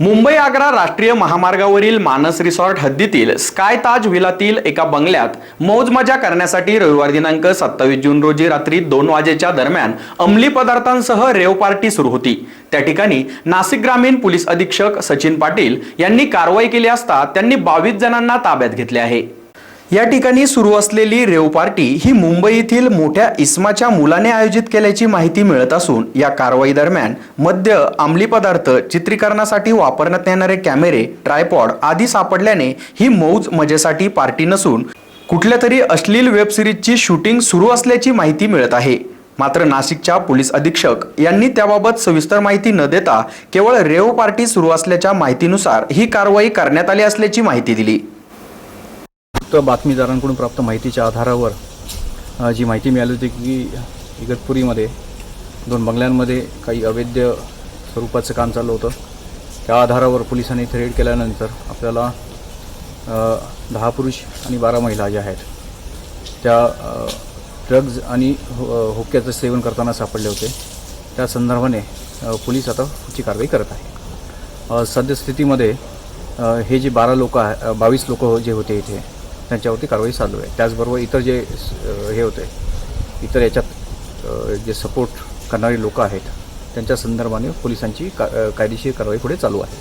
मुंबई आग्रा राष्ट्रीय महामार्गावरील मानस रिसॉर्ट हद्दीतील स्काय ताज व्हिलातील एका बंगल्यात मौज मजा करण्यासाठी रविवार दिनांक सत्तावीस जून रोजी रात्री दोन वाजेच्या दरम्यान अंमली पदार्थांसह रेव पार्टी सुरू होती. त्या ठिकाणी नाशिक ग्रामीण पोलीस अधीक्षक सचिन पाटील यांनी कारवाई केली असता त्यांनी बावीस जणांना ताब्यात घेतले आहे. या ठिकाणी सुरू असलेली रेव पार्टी ही मुंबईतील मोठ्या इस्माच्या मुलाने आयोजित केल्याची माहिती मिळत असून या कारवाई दरम्यान मद्य अंमली पदार्थ चित्रीकरणासाठी वापरण्यात येणारे कॅमेरे ट्रायपॉड आदी सापडल्याने ही मौज मजेसाठी पार्टी नसून कुठल्या तरी अश्लील वेबसिरीजची शूटिंग सुरू असल्याची माहिती मिळत आहे. मात्र नाशिकच्या पोलीस अधीक्षक यांनी त्याबाबत सविस्तर माहिती न देता केवळ रेव पार्टी सुरू असल्याच्या माहितीनुसार ही कारवाई करण्यात आली असल्याची माहिती दिली. गुप्त बातमीदारांकडून प्राप्त माहितीच्या आधारावर जी माहिती मिळाली होती की इगतपुरीमध्ये दोन बंगल्यांमध्ये काही अवैध स्वरूपाचं काम चालू होतं. त्या आधारावर पोलिसांनी इथे रेड केल्यानंतर आपल्याला दहा पुरुष आणि बारा महिला ज्या आहेत त्या ड्रग्ज आणि हो, हुक्क्याचं सेवन करताना सापडले होते. त्या संदर्भाने पोलीस आता पुढची कारवाई करत आहे. सद्यस्थितीमध्ये हे जे बारा लोक आहे बावीस लोक जे होते इथे त्यांच्यावरती कारवाई चालू आहे. त्याचबरोबर इतर जे हे होते इतर याच्यात जे सपोर्ट करणारे लोक आहेत त्यांच्या संदर्भाने पोलिसांची का कायदेशीर कारवाई पुढे चालू आहे.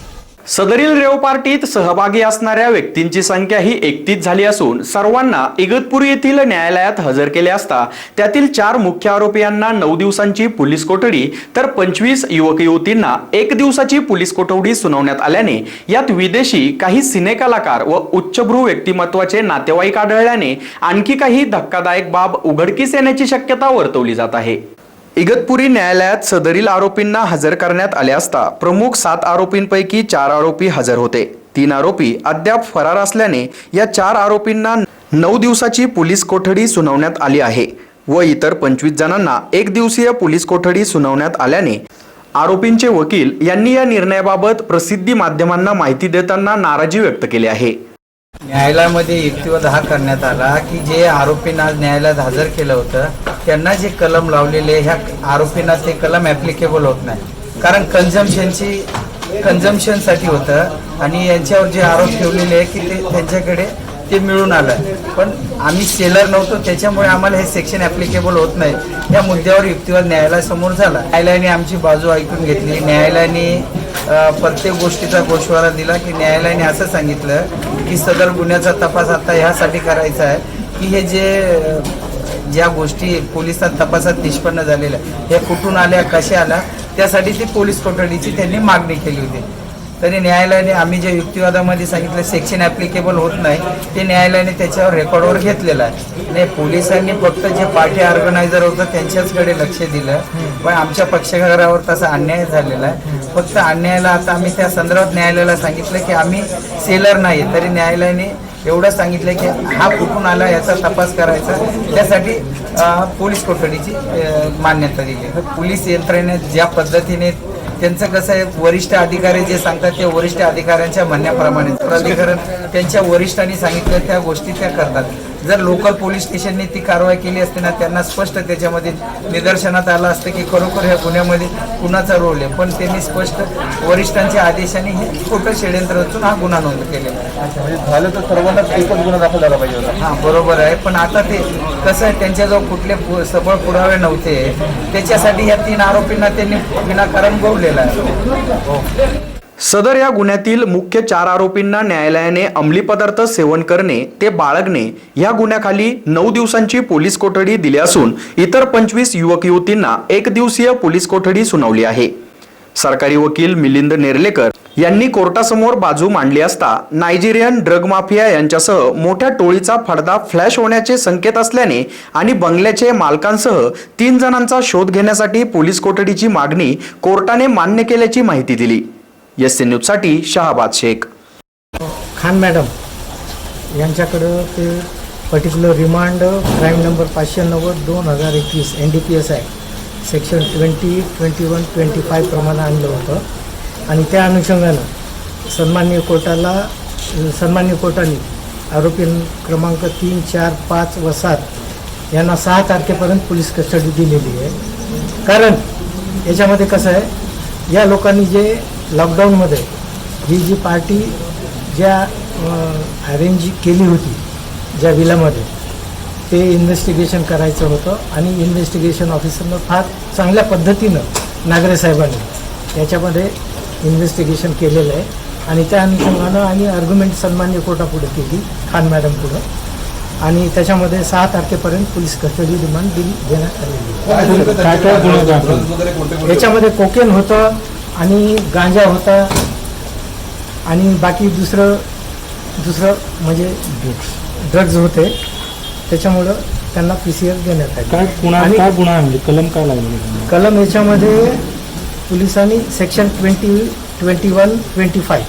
सदरील रेव पार्टीत सहभागी असणाऱ्या व्यक्तींची संख्या ही एकतीस झाली असून सर्वांना इगतपुरी येथील न्यायालयात हजर केले असता त्यातील चार मुख्य आरोपींना नऊ दिवसांची पोलीस कोठडी तर पंचवीस युवक युवतींना एक दिवसाची पोलीस कोठडी सुनावण्यात आल्याने यात विदेशी काही सिने कलाकार व उच्चभ्रू व्यक्तिमत्वाचे नातेवाईक आढळल्याने आणखी काही धक्कादायक बाब उघडकीस येण्याची शक्यता वर्तवली जात आहे. इगतपुरी न्यायालयात सदरील आरोपींना हजर करण्यात आले असता प्रमुख सात आरोपींपैकी चार आरोपी हजर होते. तीन आरोपी अद्याप फरार असल्याने या चार आरोपींना नऊ दिवसाची पोलीस कोठडी सुनावण्यात आली आहे व इतर पंचवीस जणांना एक दिवसीय पोलीस कोठडी सुनावण्यात आल्याने आरोपींचे वकील यांनी या निर्णयाबाबत प्रसिद्धी माध्यमांना माहिती देताना नाराजी व्यक्त केली आहे. न्यायालयामध्ये युक्तिवाद हा करण्यात आला की जे आरोपींना न्यायालयात हजर केलं होतं त्यांना जे कलम लावलेले ह्या आरोपींना ते कलम ॲप्लिकेबल होत नाही. कारण कन्झम्पशनची कन्झम्पशनसाठी होतं आणि यांच्यावर जे आरोप ठेवलेले आहे की ते त्यांच्याकडे ते मिळून आलं पण आम्ही सेलर नव्हतो त्याच्यामुळे आम्हाला हे सेक्शन ॲप्लिकेबल होत नाही. या मुद्द्यावर युक्तिवाद न्यायालयासमोर झाला. न्यायालयाने आमची बाजू ऐकून घेतली. न्यायालयाने प्रत्येक गोष्टीचा गोषवारा दिला की न्यायालयाने असं सांगितलं की सदर गुन्ह्याचा तपास आता ह्यासाठी करायचा आहे की हे जे ज्या गोष्टी पोलिसात तपासात निष्पन्न झालेल्या ह्या कुठून आल्या कशा आल्या त्यासाठी ती पोलीस कोठडीची त्यांनी मागणी केली होती. तरी न्यायालयाने आम्ही जे युक्तिवादामध्ये सांगितलं सेक्शन ॲप्लिकेबल होत नाही ते न्यायालयाने त्याच्यावर रेकॉर्डवर घेतलेलं आहे. नाही पोलिसांनी फक्त जे पार्टी ऑर्गनायझर होतं त्यांच्याचकडे लक्ष दिलं. पण आमच्या पक्षकारावर तसा अन्याय झालेला आहे. फक्त अन्यायाला आता आम्ही त्या संदर्भात न्यायालयाला सांगितलं की आम्ही सेलर नाही तरी न्यायालयाने एवढं सांगितलं की हा कुठून आला याचा तपास करायचा. त्यासाठी पोलीस कोठडीची मान्यता दिली पोलीस यंत्रणेने ज्या पद्धतीने त्यांचं कसं आहे वरिष्ठ अधिकारी जे सांगतात ते वरिष्ठ अधिकाऱ्यांच्या म्हणण्याप्रमाणे. प्राधिकरण त्यांच्या वरिष्ठांनी सांगितलं त्या गोष्टी त्या करतात. जर लोकल पोलीस स्टेशनने ती कारवाई केली असते ना त्यांना स्पष्ट त्याच्यामध्ये निदर्शनात आलं असतं की खरोखर ह्या गुन्ह्यामध्ये कुणाचा रोल आहे. पण त्यांनी स्पष्ट वरिष्ठांच्या आदेशाने हे खोटं षडयंत्र रचून हा गुन्हा नोंद केलेला आहे. म्हणजे झालं तर सर्वांनाच एकच गुन्हा दाखल झाला पाहिजे होता. हां बरोबर आहे. पण आता ते कसं आहे त्यांच्याजवळ कुठले सबळ पुरावे नव्हते. त्याच्यासाठी या तीन आरोपींना त्यांनी विनाकारण गोवलेलं आहे. सदर या गुन्ह्यातील मुख्य चार आरोपींना न्यायालयाने अंमली पदार्थ सेवन करणे ते बाळगणे या गुन्ह्याखाली नऊ दिवसांची पोलीस कोठडी दिली असून इतर पंचवीस युवक युवतींना एक दिवसीय पोलीस कोठडी सुनावली आहे. सरकारी वकील मिलिंद नेर्लेकर यांनी कोर्टासमोर बाजू मांडली असता नायजेरियन ड्रग माफिया यांच्यासह मोठ्या टोळीचा फडदा फ्लॅश होण्याचे संकेत असल्याने आणि बंगल्याचे मालकांसह तीन जणांचा शोध घेण्यासाठी पोलीस कोठडीची मागणी कोर्टाने मान्य केल्याची माहिती दिली. एस एन न्यूजसाठी शहाबाद शेख. खान मॅडम यांच्याकडं ते पर्टिक्युलर रिमांड क्राईम नंबर पाचशे नव्वद दोन हजार एकवीस एन डी पी एस आहे. Section twenty twenty one twenty five प्रमाणे आणलं होतं. आणि त्या अनुषंगानं सन्मान्य कोर्टाला सन्मान्य कोर्टाने आरोपी क्रमांक तीन चार पाच व सात यांना सहा तारखेपर्यंत पोलीस कस्टडी दिलेली आहे. कारण याच्यामध्ये कसं आहे या लोकांनी जे लॉकडाऊनमध्ये ही जी पार्टी ज्या अरेंज केली होती ज्या विलामध्ये ते इन्व्हेस्टिगेशन करायचं होतं आणि इन्व्हेस्टिगेशन ऑफिसरनं फार चांगल्या पद्धतीनं नागरे साहेबांनी याच्यामध्ये इन्व्हेस्टिगेशन केलेलं आहे. आणि त्या अनुषंगानं आम्ही आर्ग्युमेंट सन्मान्य कोर्टापुढे केली खान मॅडम पुढं. आणि त्याच्यामध्ये सहा तारखेपर्यंत पोलीस कस्टडी रिमांड दिली देण्यात आलेली याच्यामध्ये कोकेन होतं आणि गांजा होता आणि बाकी दुसरं दुसरं म्हणजे ड्रग्ज होते. त्याच्यामुळं त्यांना पी सी आर देण्यात आले. काय गुन्हा आणि- काय गुन्हा आहे म्हणजे कलम काय लागले? कलम याच्यामध्ये पोलिसांनी section twenty twenty one twenty five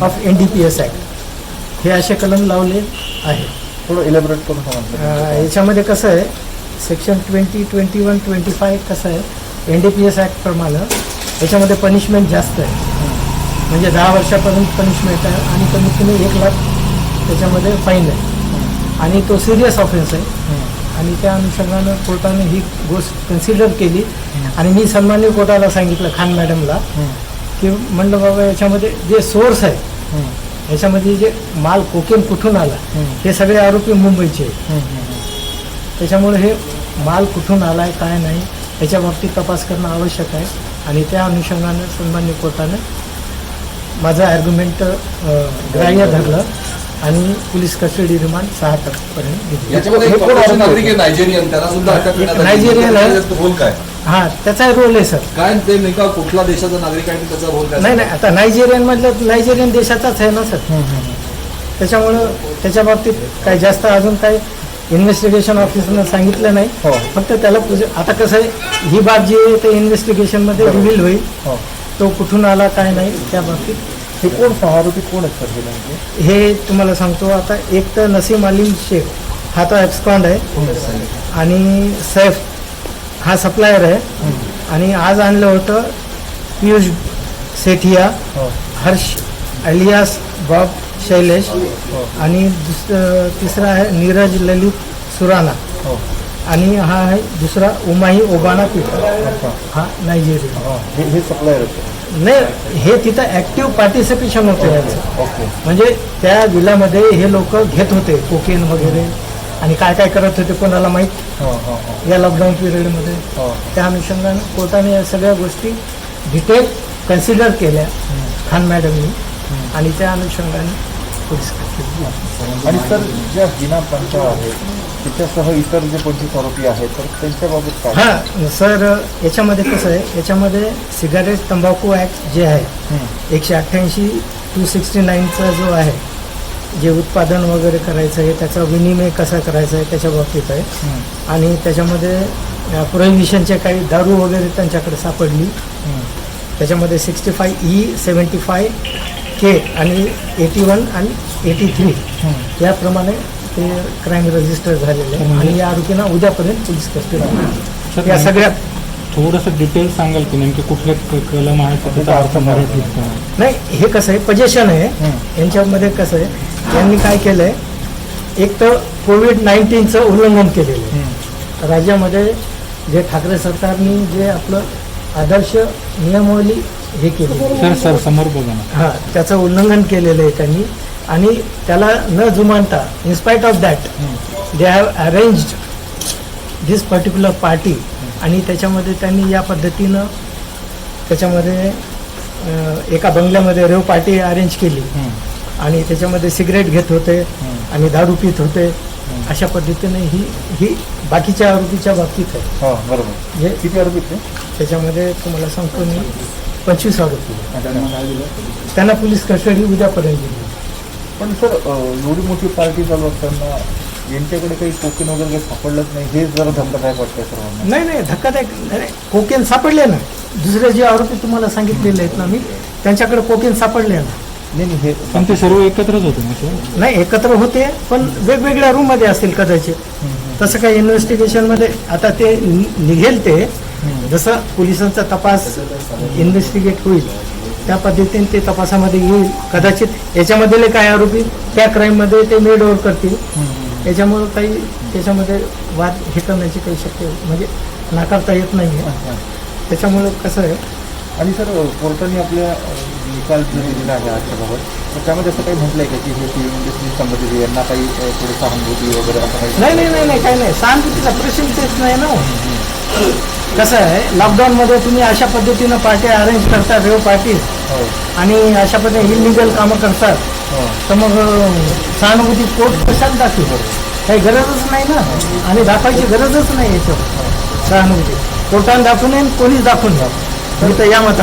of N D P S act हे असे कलम लावले आहे. थोडं इलेबरेट करून सांगा. अं, याच्यामध्ये कसं आहे? Section twenty twenty one twenty five कसं आहे? एन डी पी एस ॲक्टप्रमाणे याच्यामध्ये पनिशमेंट जास्त आहे. म्हणजे दहा वर्षापर्यंत पनिशमेंट आहे आणि कमीत कमी एक लाख त्याच्यामध्ये फाईन आहे. आणि तो सिरियस ऑफेन्स आहे. आणि त्या अनुषंगानं कोर्टाने ही गोष्ट कन्सिडर केली. आणि मी सन्मान्य कोर्टाला सांगितलं खान मॅडमला की म्हणलं बाबा याच्यामध्ये जे सोर्स आहे याच्यामध्ये जे माल कोकेन कुठून आला हे सगळे आरोपी मुंबईचे आहेत. त्याच्यामुळे हे माल कुठून आला आहे काय नाही याच्या बाबतीत तपास करणं आवश्यक आहे. आणि त्या अनुषंगानं सन्मान्य कोर्टानं माझं आर्ग्युमेंट ग्राह्य धरलं आणि पोलीस कस्टडी रिमांड सहा तारखेपर्यंत नायजेरियन. हां त्याचा रोल आहे सर. काय ते नेमका कुठला देशाचा नागरिक आहे त्याचा रोल काय? नाही नाही आता नायजेरियन मधलं नायजेरियन देशाचाच आहे ना सर. त्याच्यामुळं त्याच्या बाबतीत काही जास्त अजून काही इन्व्हेस्टिगेशन ऑफिसरनं सांगितलं नाही. फक्त त्याला पूजे आता कसं आहे ही बाब जी आहे ते इन्व्हेस्टिगेशनमध्ये रिव्हील होईल. तो कुठून आला काय नाही त्या बाबतीत. हे कोण आरोपी कोण आहेत सर हे नेमके? हे तुम्हाला सांगतो आता एक तर नसीम अलीम शेख हा तो ॲब्सकॉन्ड आहे. आणि सैफ हा सप्लायर आहे. आणि आज आणलं होतं पियुष सेठिया हर्ष. अलियास बॉब शैलेश आणि दुसरं तिसरा आहे नीरज ललित सुराना आणि हा आहे दुसरा उमाही ओबाना पिटा हा नायजेरिया. हे हे सप्लायर नाही हे तिथं ॲक्टिव्ह पार्टिसिपेशन होतं याचं. ओके म्हणजे त्या विलामध्ये हे लोक घेत होते कोकेन वगैरे. आणि काय काय करत होते कोणाला माहीत? हां हां हां. या लॉकडाऊन पिरियडमध्ये हां. त्या अनुषंगानं कोर्टाने या सगळ्या गोष्टी डिटेल कन्सिडर केल्या. खान मॅडमनी आणि त्या अनुषंगाने पोलीस आणि सर ज्या हिना पंचा आहेत तिच्यासह इतर जे पंचवीस आरोपी आहेत तर त्यांच्याबाबत काय? हां सर याच्यामध्ये कसं आहे याच्यामध्ये सिगारेट तंबाखू ॲक्ट जे आहे एकशे अठ्ठ्याऐंशी टू सिक्स्टी नाईनचा जो आहे जे उत्पादन वगैरे करायचं आहे त्याचा विनिमय कसा करायचा आहे त्याच्या बाबतीत आहे. आणि त्याच्यामध्ये प्रोहिबिशनचे काही दारू वगैरे त्यांच्याकडे सापडली. त्याच्यामध्ये sixty five E seventy five K आणि एटी वन आणि एटी थ्री याप्रमाणे ते क्राईम रजिस्टर झालेले आहे. आणि या आरोपींना उद्यापर्यंत पोलीस कस्टडी या सगळ्यात थोडंसं डिटेल सांगाल की नेमके कुठले क- कलम आहेत तर त्याचा अर्थ मराठीत काय? नाही हे कसं आहे? पजेशन आहे. यांच्यामध्ये कसं आहे? यांनी काय केलं आहे एक तर कोविड नाईन्टीनचं उल्लंघन केलेलं आहे. राज्यामध्ये जे ठाकरे सरकारने जे आपलं आदर्श नियमावली हे केली सर सर समोर बघा हां त्याचं उल्लंघन केलेलं आहे त्यांनी. आणि त्याला न जुमानता in spite of that they have arranged this particular party आणि त्याच्यामध्ये त्यांनी या पद्धतीनं त्याच्यामध्ये एका बंगल्यामध्ये रेव पार्टी अरेंज केली. आणि त्याच्यामध्ये सिगरेट घेत होते. आणि दारू पित होते. अशा पद्धतीने ही ही बाकीच्या आरोपीच्या बाबतीत आहे. हां बरोबर. किती ते? त्याच्यामध्ये तुम्हाला सांगतो मी. पंचवीस आरोपी अच्छा. त्यांना पोलीस कस्टडी उद्यापर्यंत दिली. पण सर अ, एवढी मोठी पार्टी चालू असताना यांच्याकडे काही कोकेन वगैरे काही सापडलंच नाही हे जरा धक्कादायक वाटतंय सर्वांना. नाही नाही धक्कादायक नाही, कोकेन सापडले ना. दुसरे जे आरोपी तुम्हाला सांगितलेले आहेत ना मी त्यांच्याकडे कोकेन सापडले ना. नाही नाही हे पण ते सर्व एकत्रच होते ना सर? नाही एकत्र होते पण वेगवेगळ्या रूममध्ये असतील कदाचित. तसं काही इन्व्हेस्टिगेशनमध्ये आता ते नि- निघेल ते जसं पोलिसांचा तपास इन्व्हेस्टिगेट होईल त्या पद्धतीने ते तपासामध्ये येईल. कदाचित याच्यामधले काय आरोपी त्या क्राईममध्ये ते मेड ओव्हर करतील याच्यामुळं काही त्याच्यामध्ये वाद हे करण्याची काही शक्य म्हणजे नाकारता येत नाही. आहे त्याच्यामुळं कसं आहे? आणि सर कोर्टाने आपल्या निकाल जो दिलेला आहे आजच्याबाबत तर त्यामध्ये असं काही म्हटलंय का की हे टी इंडस्ट्री संबंधित यांना काही थोडी सहानुभूती वगैरे असं काही नाही नाही नाही नाही काही नाही. सहानुभूतीचा प्रश्न तेच नाही ना. कसं आहे लॉकडाऊनमध्ये तुम्ही अशा पद्धतीनं पार्टी अरेंज करता रेव पार्टी हो. आणि अशा पद्धतीने इलिगल कामं करतात. हो. तर मग सहानुभूती कोर्ट कशात दाखवी? काही गरजच नाही ना? आणि दाखवायची गरजच नाही याच्यावर. सहानुभूती. कोर्टाने दाखवू नये आणि कोणीच दाखवून द्या मी तर या मतात